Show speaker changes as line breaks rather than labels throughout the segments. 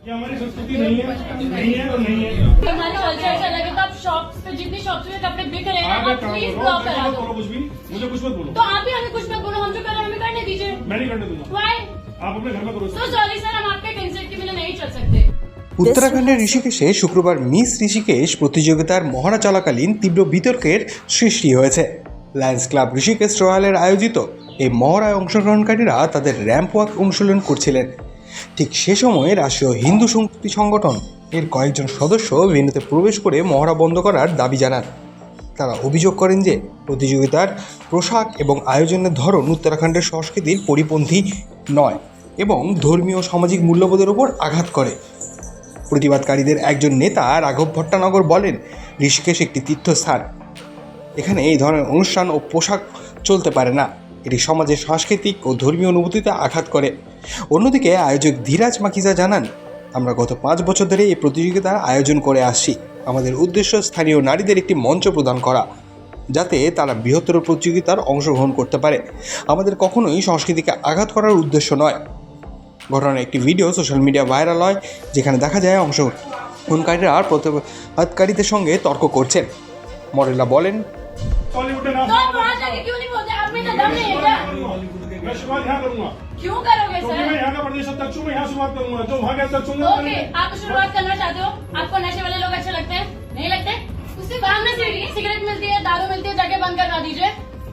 ये हमारी संस्कृति नहीं है नहीं है और नहीं है
हमारे कल्चर ऐसा लगे तो आप शॉप्स पे जितनी शॉप्स में कपड़े बिक रहे हैं
आप
ना
एक
आप
काम
प्लीज
करो
ब्लॉक
मुझे
करा
मत
दो
करो कुछ भी मुझे कुछ मत बोलो
तो आप भी हमें कुछ मत बोलो हम जो कर रहे हैं हमें करने दीजिए
मैं नहीं करने दूंगा
वाई
आप अपने घर में करो
सो सॉरी सर हम आपके कंसेंट के बिना नहीं चल सकते
উত্তরাখণ্ডের ঋষিকেশে শুক্রবার মিস ঋষিকেশ প্রতিযোগিতার মহড়া চলাকালীন তীব্র বিতর্কের সৃষ্টি হয়েছে লায়ন্স ক্লাব ঋষিকেশ রয়্যালের আয়োজিত এই মহড়ায় অংশগ্রহণকারীরা তাদের র্যাম্প ওয়াক অনুশীলন করছিলেন ঠিক সে সময় রাষ্ট্রীয় হিন্দু শক্তি সংগঠন এর কয়েকজন সদস্য ভেন্যুতে প্রবেশ করে মহড়া বন্ধ করার দাবি জানান। তারা অভিযোগ করেন যে প্রতিযোগিতার পোশাক এবং আয়োজনের ধরন উত্তরাখণ্ডের সংস্কৃতির পরিপন্থী নয় এবং ধর্মীয় সামাজিক মূল্যবোধের ওপর আঘাত করে। প্রতিবাদকারীদের একজন নেতা রাঘব ভট্টানগর বলেন, ঋষিকেশ একটি তীর্থস্থান। এখানে এই ধরনের অনুষ্ঠান ও পোশাক চলতে পারে না। এটি সমাজের সাংস্কৃতিক ও ধর্মীয় অনুভূতিতে আঘাত করে। অন্যদিকে আয়োজক ধীরাজ মাকিজা জানান, আমরা গত পাঁচ বছর ধরে এই প্রতিযোগিতার আয়োজন করে আসছি। আমাদের উদ্দেশ্য স্থানীয় নারীদের একটি মঞ্চ প্রদান করা, যাতে তারা বৃহত্তর প্রতিযোগিতার অংশগ্রহণ করতে পারে। আমাদের কখনোই সংস্কৃতিকে আঘাত করার উদ্দেশ্য নয়। ঘটনার একটি ভিডিও সোশ্যাল মিডিয়া ভাইরাল হয়, যেখানে দেখা যায় অংশগ্রহণকারীরা প্রতিবাদকারীদের সঙ্গে তর্ক করছেন। মডেলা বলেন
तो जाके क्यों नहीं बोलते? आप में तो दम नहीं है क्या?
मैं शुरुआत यहाँ करूँगा।
क्यों करोगे
क्योंकि मैं यहाँ का प्रदेश अध्यक्ष हूँ मैं यहाँ शुरुआत करूँगा। जो वहाँ के अध्यक्ष
ओके आप शुरुआत करना चाहते हो? आपको नशे वाले लोग अच्छे लगते हैं? नहीं लगते? उससे भागना चाहिए सिगरेट मिलती है दारू मिलती है जाके बंद करवा दीजिए।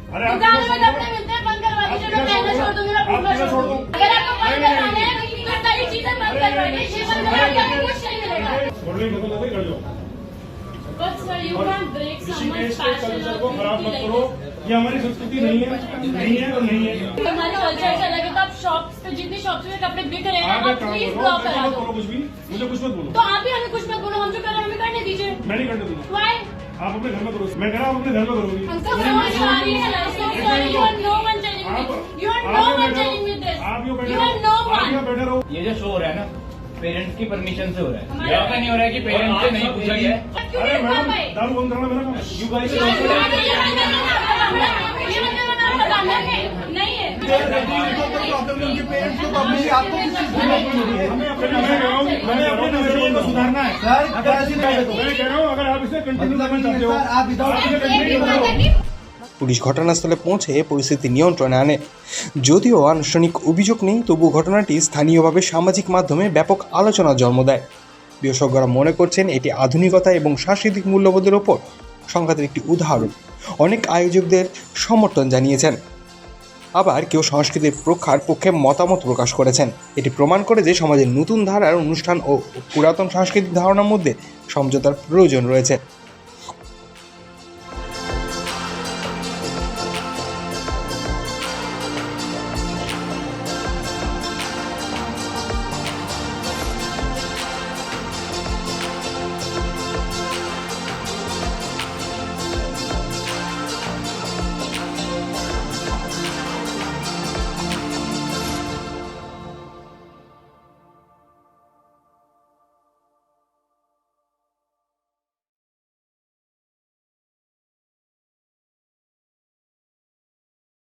दुकानों में कपड़े मिलते हैं बंद करवा दीजिए। मैं पहनना
छोड़
दूँगी मैं छोड़ दूँगी। अगर आपको बंद करवाना है तो सारी चीज़ें बंद करवा के कुछ नहीं मिलेगा।
की मतलब
सर यू
और
कैन
ये हमारी संस्कृति नहीं है। नहीं है तो नहीं है।
जितनी कपड़े रहे
आप कुछ मुझे कुछ मत बोलो।
तो आप भी हमें कुछ मत बोलो हम जो कर रहे हैं हमें करने दीजिए।
मैं आप अपने घर में करो। मैं कह रहा हूँ अपने घर में करोगी। आप बैठे रहो? ये
जो शो हो रहा है ना पेरेंट्स की परमिशन से हो रहा है। ऐसा नहीं हो रहा है कि पेरेंट्स से नहीं पूछा गया
अरे मैडम दारू बंद करना मेरा
यू गाइस
ये बंद करना है, ये बंद करना है, आपका काम है। ये बंद करना आपका काम है। नहीं है
हमें अपने मैं कह रहा हूँ मैंने अपने नजरिए को सुधारना है मैं कह रहा हूँ अगर आप इसे कंटिन्यू करना चाहते हो आप इसे कंटिन्यू करो
পুলিশ ঘটনাস্থলে পৌঁছে পরিস্থিতি নিয়ন্ত্রণে আনে যদিও আনুষ্ঠানিক অভিযোগ নেই তবু ঘটনাটি স্থানীয়ভাবে সামাজিক মাধ্যমে ব্যাপক আলোচনার জন্ম দেয় বিশেষজ্ঞরা মনে করছেন এটি আধুনিকতা এবং সাংস্কৃতিক মূল্যবোধের ওপর সংঘাতের একটি উদাহরণ। অনেক আয়োজকদের সমর্থন জানিয়েছেন। আবার কেউ সংস্কৃতির প্রখার পক্ষে মতামত প্রকাশ করেছেন। এটি প্রমাণ করে যে সমাজের নতুন ধারার অনুষ্ঠান ও পুরাতন সাংস্কৃতিক ধারণার মধ্যে সমঝোতার প্রয়োজন রয়েছে।